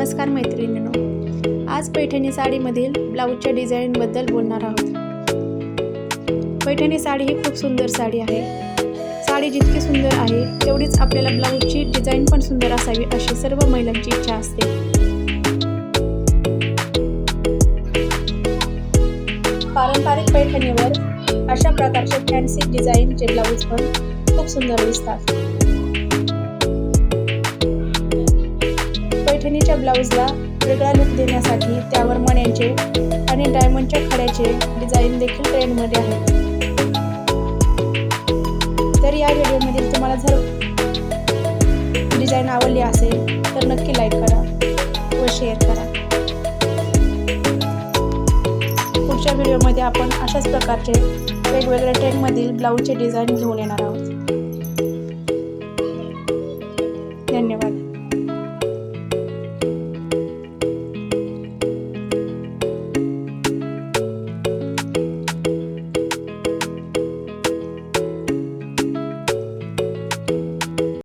नमस्कार मैत्रिणींनो. आज पैठणी साडीमधील ब्लाऊजच्या डिझाईनबद्दल बोलणार आहोत. पैठणी साडी ही खूप सुंदर साडी आहे. साडी जितकी सुंदर आहे तेवढीच आपल्याला ब्लाऊजची डिझाईन पण सुंदर असावी अशी सर्व महिलांची इच्छा असते. पारंपरिक पैठणीवर अशा प्रकारचे फॅन्सी डिझाईनचे ब्लाऊज पण खूप सुंदर दिसतात. पैठणीच्या ब्लाऊजला वेगळा लुक देण्यासाठी त्यावर मण्यांचे आणि डायमंडच्या खड्याचे डिझाईन देखील ट्रेंडमध्ये आहेत तर या व्हिडिओमधील तुम्हाला जर डिझाईन आवडली असेल तर नक्की लाईक करा व शेअर करा. पुढच्या व्हिडिओमध्ये आपण अशाच प्रकारचे वेगवेगळ्या ट्रेंडमधील ब्लाऊजचे डिझाईन घेऊन येणार आहोत.